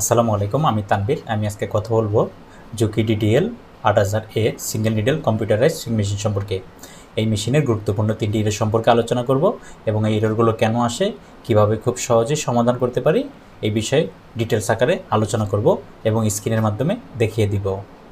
আসসালামু আলাইকুম, আমি তানবীর আমি আজকে কথা বলব জুকি ডিডিএল আট হাজার এ, সিঙ্গেল নিডেল কম্পিউটারাইজ মেশিন সম্পর্কে। এই মেশিনের গুরুত্বপূর্ণ তিনটি ইরোর সম্পর্কে আলোচনা করব এবং এই ইরোরগুলো কেন আসে, কীভাবে খুব সহজে সমাধান করতে পারি, এই বিষয়ে ডিটেলস আকারে আলোচনা করব এবং স্ক্রিনের মাধ্যমে দেখিয়ে দিব।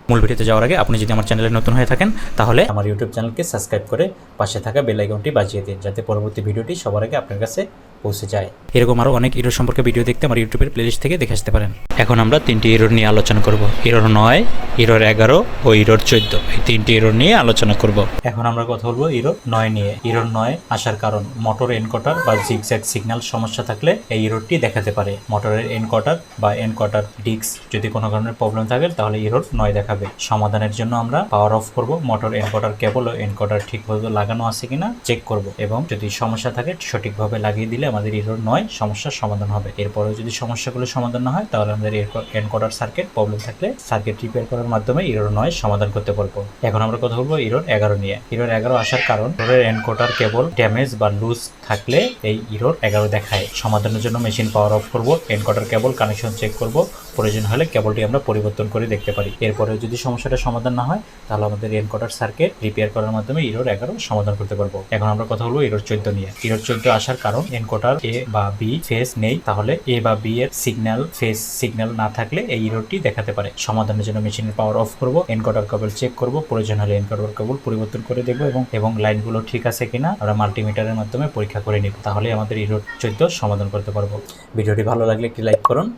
মূল ভিডিওতে যাওয়ার আগে আপনি যদি আমার চ্যানেলে নতুন হয়ে থাকেন, তাহলে আমার ইউটিউব চ্যানেলকে সাবস্ক্রাইব করে পাশে থাকা বেল আইকনটি বাজিয়ে দিন, যাতে পরবর্তী ভিডিওটি সবার আগে আপনার কাছে পৌঁছে যায়। এরকম আরও অনেক ইরোর সম্পর্কে ভিডিও দেখতে আমার ইউটিউবের প্লেলিস্ট থেকে দেখে আসতে পারেন। এখন আমরা তিনটি ইরোর নিয়ে আলোচনা করব। ইরোর নয় ইরোর এগারো ও ইরোর চোদ্দ। এই তিনটি ইরোর নিয়ে আলোচনা করব। এখন আমরা কথা বলব ইরোর নয় নিয়ে। ইরোর নয় আসার কারণ মোটর এনকটার বা জিগজ্যাগ সিগন্যাল সমস্যা থাকলে এই ইরোরটি দেখাতে পারে। মোটরের এনকটার বা এনকটার ডিস্ক যদি কোনো ধরনের প্রবলেম থাকে, তাহলে ইরোর নয় দেখাবে। সমাধানের জন্য আমরা পাওয়ার অফ করব। মোটর এনকটার কেবল ও এনকটার ঠিকভাবে লাগানো আছে কিনা চেক করব। এবং যদি সমস্যা থাকে, সঠিকভাবে লাগিয়ে দিলে আমাদের ইরোর নয় সমস্যার সমাধান হবে। এরপরেও যদি সমস্যাগুলো সমাধান না হয়, তাহলে আমাদের এনকোডার সার্কিট প্রবলেম থাকলে সার্কিট রিপেয়ার করার মাধ্যমে ইরোর নয় সমাধান করতে পারব এখন আমরা কথা বলব ইরোর এগারো নিয়ে। ইরোর এগারো আসার কারণ ইরোর এনকোডার কেবল ড্যামেজ বা লুজ থাকলে এই ইরোর এগারো দেখায়। সমাধানের জন্য মেশিন পাওয়ার অফ করব, এনকোডার কেবল কানেকশন চেক করব। প্রয়োজন হলে কেবলটি আমরা পরিবর্তন করে দেখতে পারি। এরপরে যদি সমস্যাটা সমাধান না হয়, তাহলে আমাদের এনকোডার সার্কিট রিপেয়ার করার মাধ্যমে ইরোর এগারো সমাধান করতে পারব এখন আমরা কথা বলব ইরোর চোদ্দ নিয়ে। ইরোর চোদ্দ আসার কারণ এনকোডার এ বা বি ফেস নেই, তাহলে এ বা বি এর সিগন্যাল ফেস সিগন্যাল না থাকলে এই ইরোরটি দেখাতে পারে। সমাধানের জন্য মেশিনের পাওয়ার অফ করব এনকোডার কেবল চেক করব, প্রয়োজন হলে এনকোডার কেবল পরিবর্তন করে দেখব এবং এবং লাইনগুলো ঠিক আছে কিনা, আমরা মাল্টিমিটারের মাধ্যমে পরীক্ষা করে নিব। তাহলে আমাদের ইরোর চোদ্দ সমাধান করতে পারব। ভিডিওটি ভালো লাগলে একটি লাইক করুন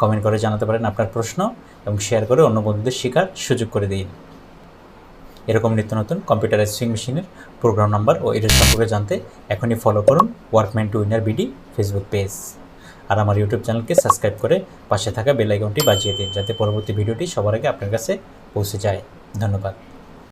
কমেন্ট করে জানাতে পারেন আপনার প্রশ্ন, এবং শেয়ার করে অন্য বন্ধুদের শেখার সুযোগ করে দিন। এরকম নিত্য নতুন কম্পিউটার সুইং মেশিনের প্রোগ্রাম নাম্বার ও এর সম্পর্কে জানতে এখনই ফলো করুন workman to winner BD Facebook page আর আমার ইউটিউব চ্যানেলকে সাবস্ক্রাইব করে পাশে থাকা বেল আইকনটি বাজিয়ে দিন যাতে পরবর্তী ভিডিওটি সবার আগে আপনার কাছে পৌঁছে যায়। ধন্যবাদ।